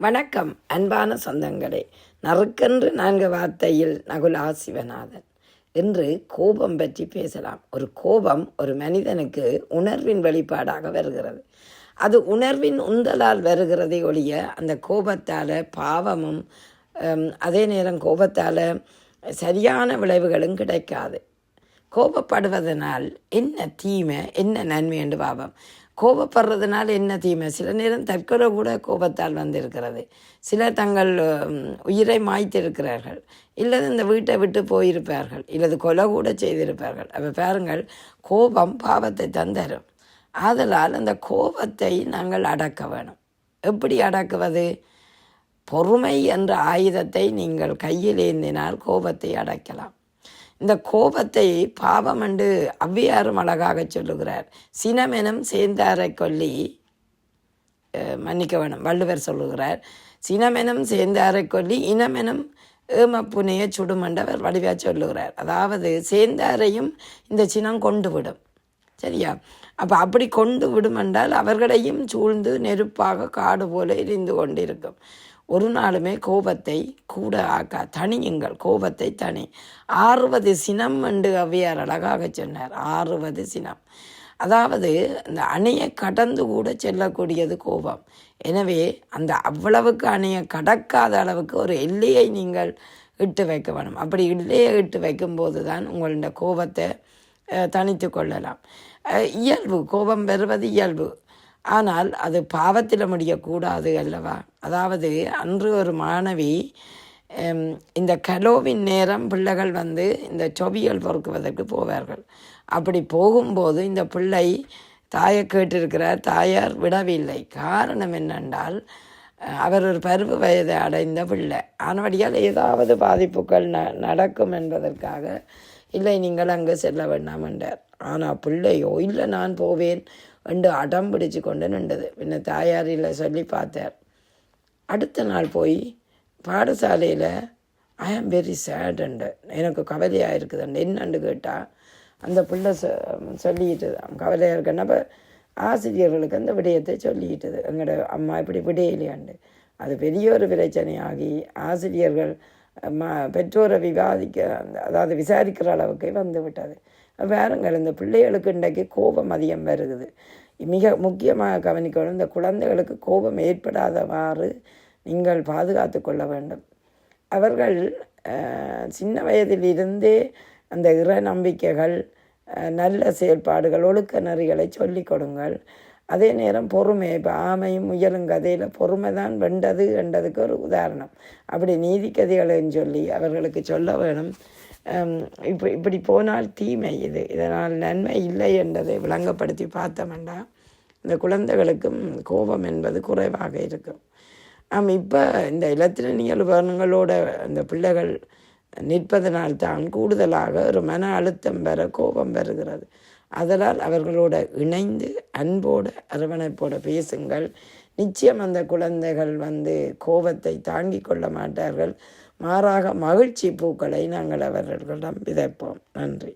வணக்கம் அன்பான சொந்தங்களே. நறுக்கென்று நான்கு வார்த்தையில் நகுலா சிவநாதன் இன்று கோபம் பற்றி பேசலாம். ஒரு கோபம் ஒரு மனிதனுக்கு உணர்வின் வெளிப்பாடாக வருகிறது. அது உணர்வின் உந்தலால் வருகிறதை ஒழிய அந்த கோபத்தால் பாவமும் அதே நேரம் கோபத்தால் சரியான விளைவுகளும் கிடைக்காது. கோபப்படுவதனால் என்ன தீமை என்ன நன்மை என்று பாபம். கோபப்படுறதுனால என்ன தீமை? சில நேரம் தற்கொலை கூட கோபத்தால் வந்திருக்கிறது. சிலர் தங்கள் உயிரை மாய்த்திருக்கிறார்கள். இல்லது இந்த வீட்டை விட்டு போயிருப்பார்கள். இல்லது கொலை கூட செய்திருப்பார்கள். அப்போ பாருங்கள் கோபம் பாவத்தை தந்தரும். ஆதலால் அந்த கோபத்தை நாங்கள் அடக்க வேணும். எப்படி அடக்குவது? பொறுமை என்ற ஆயுதத்தை நீங்கள் கையில் ஏந்தினால் கோபத்தை அடக்கலாம். இந்த கோபத்தை பாவம் என்று அவ்வியாரும் அழகாக சொல்லுகிறார். சினமெனும் சேர்ந்தாரை கொல்லி மன்னிக்க வேணும் வள்ளுவர் சொல்லுகிறார். சினமெனும் சேர்ந்தாரை கொல்லி இனமெனும் ஏமப்புனைய சுடுமண்டவர் வடிவாக சொல்லுகிறார். அதாவது சேர்ந்தாரையும் இந்த சினம் கொண்டு விடும் சரியா? அப்போ அப்படி கொண்டு விடும் என்றால் அவர்களையும் சூழ்ந்து நெருப்பாக காடு போல எரிந்து கொண்டிருக்கும். ஒரு நாளுமே கோபத்தை கூட ஆக்கா தனியுங்கள் கோபத்தை தனி ஆறுவது சினம் என்று அவ்வியார் அழகாக சொன்னார். ஆறுவது சினம். அதாவது அந்த அணையை கடந்து கூட செல்லக்கூடியது கோபம். எனவே அந்த அவ்வளவுக்கு அணையை கடக்காத அளவுக்கு ஒரு எல்லையை நீங்கள் இட்டு வைக்க வேணும் அப்படி எல்லையை இட்டு வைக்கும்போது தான் உங்களுடைய கோபத்தை தனித்து கொள்ளலாம் இயல்பு கோபம் பெறுவது இயல்பு ஆனால் அது பாவத்தில் முடியக்கூடாது அல்லவா அதாவது அன்று ஒரு மாணவி இந்த கலோவின் நேரம் பிள்ளைகள் வந்து இந்த சொவியல் பொறுக்குவதற்கு போவார்கள் அப்படி போகும்போது இந்த பிள்ளை தாயை கேட்டிருக்கிறார் தாயார் விடவில்லை காரணம் என்னென்றால் அவர் ஒரு பருவ வயதை அடைந்த பிள்ளை ஆனபடியால் ஏதாவது பாதிப்புகள் ந நடக்கும் என்பதற்காக இல்லை நீங்கள் அங்கே செல்ல வேண்டாம் என்றார். ஆனால் பிள்ளையோ இல்லை நான் போவேன் என்று அடம் பிடிச்சு கொண்டு நின்றது. பின்ன தாயார் இல்லை சொல்லி பார்த்தார். அடுத்த நாள் போய் பாடசாலையில் ஐ ஆம் வெரி சேடுண்டு எனக்கு கவலையாக இருக்குதுண்டு என்னன்னு கேட்டால் அந்த பிள்ளை சொ சொல்லிக்கிட்டுது கவலையாக இருக்குன்னா அப்போ ஆசிரியர்களுக்கு அந்த விடயத்தை சொல்லிக்கிட்டது எங்களோட அம்மா இப்படி விடையிலையாண்டு அது பெரிய ஒரு பிரச்சனையாகி ஆசிரியர்கள் ம பெற்றோரை விவாதிக்க அதாவது விசாரிக்கிற அளவுக்கு வந்து விட்டது. வேறுங்கள் இந்த பிள்ளைகளுக்கு இன்றைக்கு கோபம் அதிகம் வருகுது. மிக முக்கியமாக கவனிக்கணும் இந்த குழந்தைகளுக்கு கோபம் ஏற்படாதவாறு நீங்கள் பாதுகாத்து கொள்ள வேண்டும். அவர்கள் சின்ன வயதிலிருந்தே அந்த இற நம்பிக்கைகள் நல்ல செயல்பாடுகள் ஒழுக்க நெறிகளை சொல்லிக் கொடுங்கள். அதே நேரம் பொறுமை இப்போ ஆமையும் முயலும் கதையில் பொறுமை தான் வெண்டது என்றதுக்கு ஒரு உதாரணம். அப்படி நீதி கதைகளைன்னு சொல்லி அவர்களுக்கு சொல்ல வேணும். இப்போ இப்படி போனால் தீமை இது. இதனால் நன்மை இல்லை என்றதை விளங்கப்படுத்தி பார்த்தோம்னா இந்த குழந்தைகளுக்கும் கோபம் என்பது குறைவாக இருக்கும். ஆம் இப்போ இந்த இலத்திரனியல் உபகரணங்களோட அந்த பிள்ளைகள் நிற்பதனால் தான் கூடுதலாக ஒரு மன அழுத்தம் பெற கோபம் வருகிறது அதனால் அவர்களோட இணைந்து அன்போடு அரவணைப்போட பேசுங்கள். நிச்சயம் அந்த குழந்தைகள் வந்து கோபத்தை தாங்கிக் கொள்ள மாட்டார்கள். மாறாக மகிழ்ச்சி பூக்களை நாங்கள் அவர்களிடம் விதைப்போம் நன்றி.